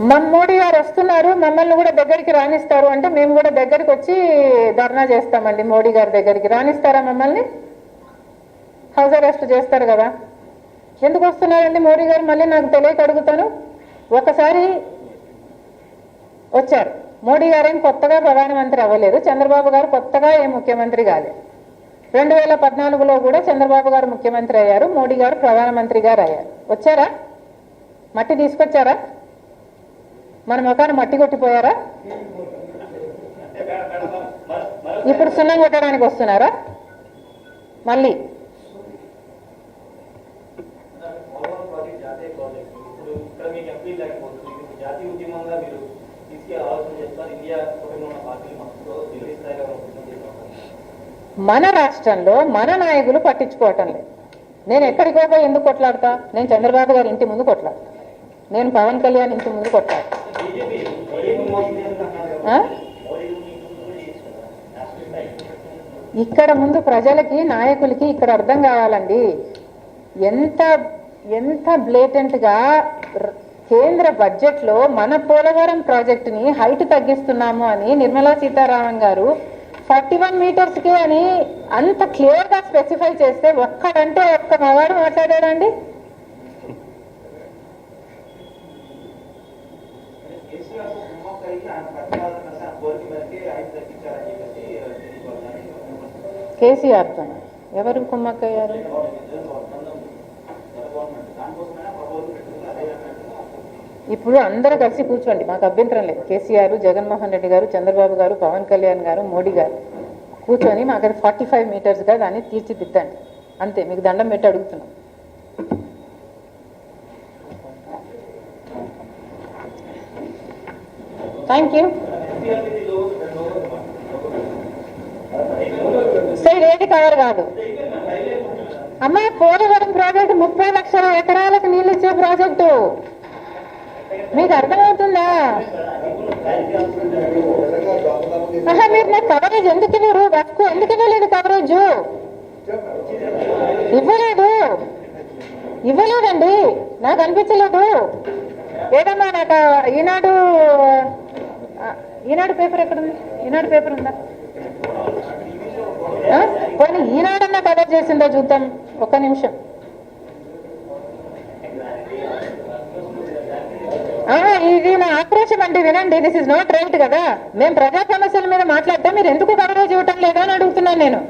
మన మోడీ గారు వస్తున్నారు మమ్మల్ని కూడా దగ్గరికి రాణిస్తారు అంటే మేము కూడా దగ్గరికి వచ్చి ధర్నా చేస్తామండి మోడీ గారి దగ్గరికి. రాణిస్తారా మమ్మల్ని? హౌస్ అరెస్ట్ చేస్తారు కదా. ఎందుకు వస్తున్నారండి మోడీ గారు? మళ్ళీ నాకు తెలియక అడుగుతాను. ఒకసారి వచ్చారు. మోడీ గారేం కొత్తగా ప్రధానమంత్రి అవ్వలేదు. చంద్రబాబు గారు కొత్తగా ఏం ముఖ్యమంత్రి కాలేదు రెండు వేల పద్నాలుగులో కూడా చంద్రబాబు గారు ముఖ్యమంత్రి అయ్యారు మోడీ గారు ప్రధానమంత్రి గారు అయ్యారు. వచ్చారా? మట్టి తీసుకొచ్చారా? మన ముఖాన్ని మట్టి కొట్టిపోయారా? ఇప్పుడు సున్నం కొట్టడానికి వస్తున్నారా? మళ్ళీ. మన రాష్ట్రంలో మన నాయకులు పట్టించుకోవటం లేదు. నేను ఎక్కడికో ఎందుకు కొట్లాడతా? నేను చంద్రబాబు గారి ఇంటి ముందు కొట్లాడతా. నేను పవన్ కళ్యాణ్ ఇంటి ముందు కొట్లాడతా. ఆ? ఇక్కడ ముందు ప్రజలకి నాయకులకి ఇక్కడ అర్థం కావాలండి ఎంత ఎంత బ్లేటెంట్గా కేంద్ర బడ్జెట్లో మన పోలవరం ప్రాజెక్టుని హైట్ తగ్గిస్తున్నాము అని నిర్మలా సీతారామన్ గారు ఫార్టీ వన్ మీటర్స్కి అని అంత క్లియర్గా స్పెసిఫై చేస్తే ఒక్కడంటే ఒక్క మగాడు మాట్లాడాడండి కేసీఆర్తో ఎవరు కుమ్మక్కయ్యారు? ఇప్పుడు అందరూ కలిసి కూర్చోండి. మాకు అభ్యంతరం లేదు. కేసీఆర్ జగన్మోహన్ రెడ్డి గారు చంద్రబాబు గారు పవన్ కళ్యాణ్ గారు మోడీ గారు. కూర్చొని మాకు అది ఫార్టీ ఫైవ్ మీటర్స్గా దాన్ని తీర్చిదిద్దండి. అంతే. మీకు దండం పెట్టి అడుగుతున్నాం. థ్యాంక్ యూ సైడ్ ఏది కవర్ కాదు? అమ్మాయి పోలవరం ప్రాజెక్టు ముప్పై లక్షల ఎకరాలకు నీళ్ళు ఇచ్చే ప్రాజెక్టు మీకు అర్థమవుతుందా? ఆహా, మీరు నాకు కవరేజ్ ఎందుకు ఇవ్వరు? వర్క్ ఎందుకు ఇవ్వలేదు కవరేజ్ ఇవ్వలేదు. ఇవ్వలేదండి. నాకు అనిపించలేదు. ఏదమ్మా నాకు ఈనాడు ఈనాడు పేపర్ ఎక్కడ ఉంది ఈనాడు పేపర్ ఉందా? పోనీ ఈనాడన్నా కవర్ చేసిందా చూద్దాం. ఒక్క నిమిషం. ఇది నా ఆక్రోషం అండి. వినండి దిస్ ఇస్ నాట్ రైట్ కదా. మేము ప్రజా సమస్యల మీద మాట్లాడితే మీరు ఎందుకు కవరేజ్ ఇవ్వటం లేదా అని అడుగుతున్నాను నేను.